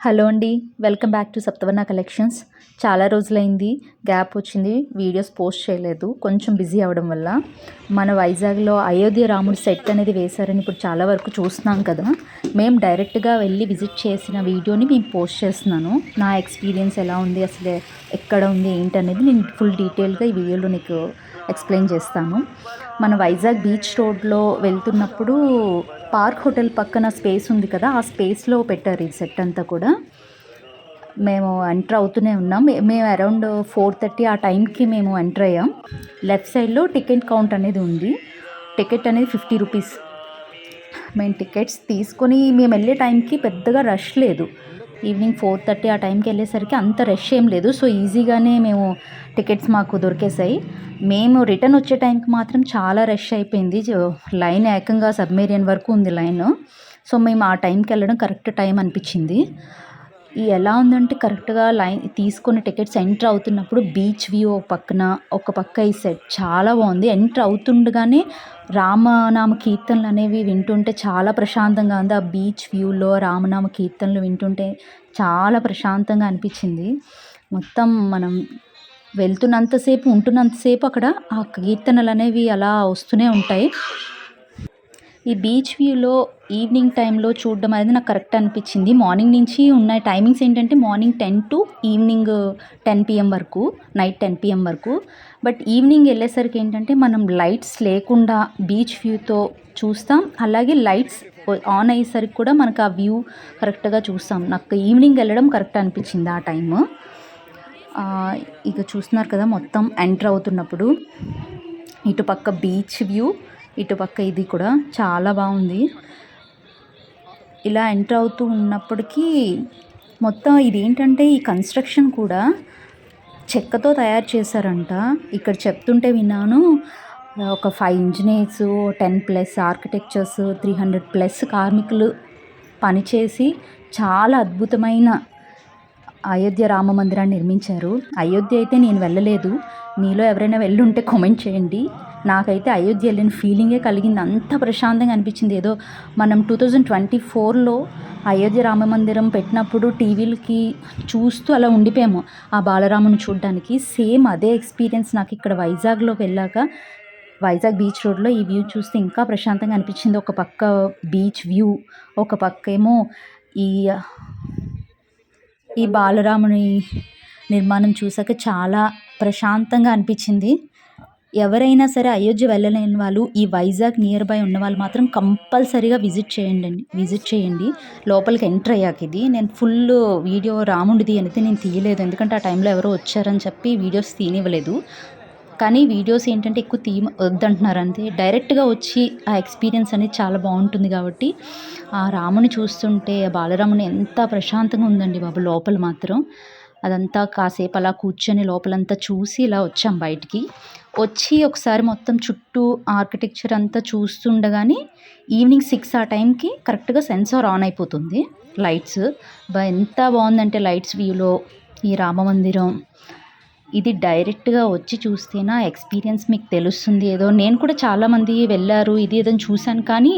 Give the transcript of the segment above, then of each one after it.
Hello అండి welcome back to Saptavarna collections. చాలా రోజులైంది గ్యాప్ వచ్చింది వీడియోస్ పోస్ట్ చేయలేదు కొంచెం బిజీ అవ్వడం వల్ల. మన వైజాగ్లో అయోధ్య రాముడు సెట్ అనేది వేశారని ఇప్పుడు చాలా వరకు చూస్తున్నాం కదా. మేము డైరెక్ట్గా వెళ్ళి విజిట్ చేసిన వీడియోని మేము పోస్ట్ చేస్తున్నాను. నా ఎక్స్పీరియన్స్ ఎలా ఉంది అసలు ఎక్కడ ఉంది ఏంటనేది నేను ఫుల్ డీటెయిల్గా ఈ వీడియోలో నీకు ఎక్స్ప్లెయిన్ చేస్తాను. మన వైజాగ్ బీచ్ రోడ్లో వెళ్తున్నప్పుడు పార్క్ హోటల్ పక్కన స్పేస్ ఉంది కదా ఆ స్పేస్లో పెట్టారు ఈ సెట్ అంతా కూడా. మేము ఎంటర్ అవుతూనే ఉన్నాం. మేము అరౌండ్ ఫోర్ థర్టీ ఆ టైంకి మేము ఎంటర్ అయ్యాం. లెఫ్ట్ సైడ్లో టికెట్ కౌంట్ అనేది ఉంది. టికెట్ అనేది ఫిఫ్టీ రూపీస్. మేము టికెట్స్ తీసుకొని మేము వెళ్ళే టైంకి పెద్దగా రష్ లేదు. ఈవినింగ్ ఫోర్ థర్టీ ఆ టైంకి వెళ్ళేసరికి అంత రష్ ఏం లేదు. సో ఈజీగానే మేము టికెట్స్ మాకు దొరికేసాయి. మేము రిటర్న్ వచ్చే టైంకి మాత్రం చాలా రష్ అయిపోయింది. లైన్ ఏకంగా సబ్మేరియన్ వరకు ఉంది లైన్. సో మేము ఆ టైంకి వెళ్ళడం కరెక్ట్ టైం అనిపించింది. ఎలా ఉందంటే కరెక్ట్గా లైన్ తీసుకున్న టికెట్స్ ఎంటర్ అవుతున్నప్పుడు బీచ్ వ్యూ ఒక పక్కన ఒక పక్క ఈ సెట్ చాలా బాగుంది. ఎంటర్ అవుతుండగానే రామనామ కీర్తనలు అనేవి వింటుంటే చాలా ప్రశాంతంగా ఉంది. ఆ బీచ్ వ్యూలో రామనామ కీర్తనలు వింటుంటే చాలా ప్రశాంతంగా అనిపించింది. మొత్తం మనం వెళ్తున్నంతసేపు ఉంటున్నంతసేపు అక్కడ ఆ కీర్తనలు అనేవి అలా వస్తూనే ఉంటాయి. ఈ బీచ్ వ్యూలో ఈవినింగ్ టైంలో చూడడం అనేది నాకు కరెక్ట్ అనిపించింది. మార్నింగ్ నుంచి ఉన్న టైమింగ్స్ ఏంటంటే morning ten to evening ten PM వరకు నైట్ టెన్ పిఎం వరకు. బట్ ఈవినింగ్ వెళ్ళేసరికి ఏంటంటే మనం లైట్స్ లేకుండా బీచ్ వ్యూతో చూస్తాం. అలాగే లైట్స్ ఆన్ అయ్యేసరికి కూడా మనకు ఆ వ్యూ కరెక్ట్గా చూస్తాం. నాకు ఈవినింగ్ వెళ్ళడం కరెక్ట్ అనిపించింది ఆ టైము. ఇక చూస్తున్నారు కదా మొత్తం ఎంటర్ అవుతున్నప్పుడు. ఇటుపక్క బీచ్ వ్యూ. ఇటుపక్క ఇది కూడా చాలా బాగుంది. ఇలా ఎంటర్ అవుతూ ఉన్నప్పటికీ మొత్తం ఇదేంటంటే ఈ కన్స్ట్రక్షన్ కూడా చెక్కతో తయారు చేశారంట. ఇక్కడ చెప్తుంటే విన్నాను ఒక five engineers ten plus architectures three hundred plus కార్మికులు పనిచేసి చాలా అద్భుతమైన అయోధ్య రామ మందిరాన్ని నిర్మించారు. అయోధ్య అయితే నేను వెళ్ళలేదు. మీలో ఎవరైనా వెళ్ళుంటే కామెంట్ చేయండి. నాకైతే అయోధ్య వెళ్ళిన ఫీలింగే కలిగింది. అంత ప్రశాంతంగా అనిపించింది. ఏదో మనం టూ థౌజండ్ ట్వంటీ ఫోర్లో అయోధ్య రామ మందిరం పెట్టినప్పుడు టీవీలకి చూస్తూ అలా ఉండిపోయాము. ఆ బాలరాముని చూడడానికి సేమ్ అదే ఎక్స్పీరియన్స్ నాకు ఇక్కడ వైజాగ్లో వెళ్ళాక వైజాగ్ బీచ్ రోడ్లో ఈ వ్యూ చూస్తే ఇంకా ప్రశాంతంగా అనిపించింది. ఒక పక్క బీచ్ వ్యూ ఒక పక్క ఏమో ఈ ఈ బాలరాముని నిర్మాణం చూసాక చాలా ప్రశాంతంగా అనిపించింది. ఎవరైనా సరే అయోధ్య వెళ్ళలేని వాళ్ళు ఈ వైజాగ్ నియర్ బై ఉన్న వాళ్ళు మాత్రం కంపల్సరీగా విజిట్ చేయండి అండి విజిట్ చేయండి. లోపలికి ఎంటర్ అయ్యాక ఇది. నేను ఫుల్ వీడియో రాముడిది అనేది నేను తీయలేదు. ఎందుకంటే ఆ టైంలో ఎవరో వచ్చారని చెప్పి వీడియోస్ తీనివ్వలేదు కానీ వీడియోస్ ఏంటంటే ఎక్కువ తీ వద్దంటున్నారు అంతే. డైరెక్ట్గా వచ్చి ఆ ఎక్స్పీరియన్స్ అనేది చాలా బాగుంటుంది కాబట్టి ఆ రాముని చూస్తుంటే ఆ బాలరాముని ఎంత ప్రశాంతంగా ఉందండి బాబు లోపల మాత్రం. అదంతా కాసేపు అలా కూర్చొని లోపలంతా చూసి ఇలా వచ్చాం బయటికి. వచ్చి ఒకసారి మొత్తం చుట్టూ ఆర్కిటెక్చర్ అంతా చూస్తుండగానే ఈవినింగ్ సిక్స్ ఆ టైంకి కరెక్ట్గా సెన్సార్ ఆన్ అయిపోతుంది. లైట్స్ బా ఎంత బాగుందంటే లైట్స్ వ్యూలో ఈ రామ మందిరం. ఇది డైరెక్ట్గా వచ్చి చూస్తేనా ఎక్స్పీరియన్స్ మీకు తెలుస్తుంది. ఏదో నేను కూడా చాలామంది వెళ్ళారు ఇది ఏదో చూశాను కానీ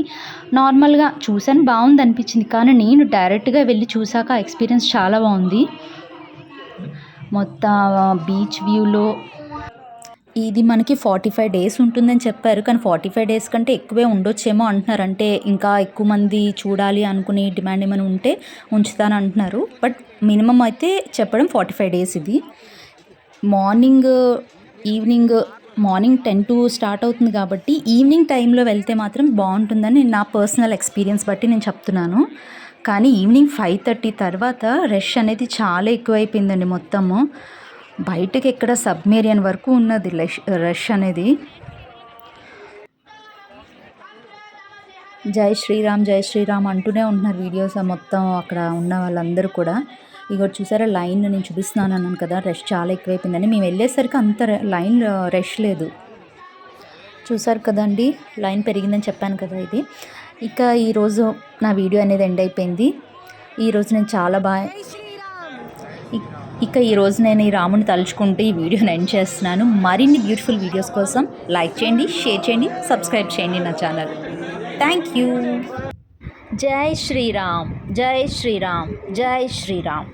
నార్మల్గా చూశాను బాగుంది అనిపించింది. కానీ నేను డైరెక్ట్గా వెళ్ళి చూశాక ఎక్స్పీరియన్స్ చాలా బాగుంది. మొత్తం బీచ్ వ్యూలో ఇది మనకి ఫార్టీ ఫైవ్ డేస్ ఉంటుందని చెప్పారు. కానీ ఫార్టీ ఫైవ్ డేస్ కంటే ఎక్కువే ఉండొచ్చేమో అంటున్నారు. అంటే ఇంకా ఎక్కువ మంది చూడాలి అనుకునే డిమాండ్ ఏమైనా ఉంటే ఉంచుతాను అంటున్నారు. బట్ మినిమం అయితే చెప్పడం ఫార్టీ ఫైవ్ డేస్ ఇది. Morning evening morning ten to start అవుతుంది కాబట్టి ఈవినింగ్ టైంలో వెళ్తే మాత్రం బాగుంటుందని నా పర్సనల్ ఎక్స్పీరియన్స్ బట్టి నేను చెప్తున్నాను. కానీ ఈవినింగ్ ఫైవ్ థర్టీ తర్వాత రష్ అనేది చాలా ఎక్కువైపోయిందండి మొత్తము. బయటకి ఎక్కడ సబ్మేరియన్ వరకు ఉన్నది రష్ రష్ అనేది. జై శ్రీరామ్ జై శ్రీరామ్ అంటూనే ఉంటున్నారు వీడియోస్ మొత్తం అక్కడ ఉన్న వాళ్ళందరూ కూడా. ఇక చూసారా లైన్ నేను చూపిస్తున్నాను అన్నాను కదా రష్ చాలా ఎక్కువైపోయిందని. మేము వెళ్ళేసరికి అంత లైన్ రష్ లేదు. చూసారు కదండి లైన్ పెరిగిందని చెప్పాను కదా ఇది. ఇక ఈరోజు నా వీడియో అనేది ఎండ్ అయిపోయింది. ఈరోజు నేను చాలా బాగా ఇక ఈరోజు నేను ఈ రాముని తలుచుకుంటూ ఈ వీడియోని ఎండ్ చేస్తున్నాను. మరిన్ని బ్యూటిఫుల్ వీడియోస్ కోసం లైక్ చేయండి షేర్ చేయండి సబ్స్క్రైబ్ చేయండి నా ఛానల్ థ్యాంక్ యూ జై శ్రీరామ్ జై శ్రీరామ్ జై శ్రీరామ్.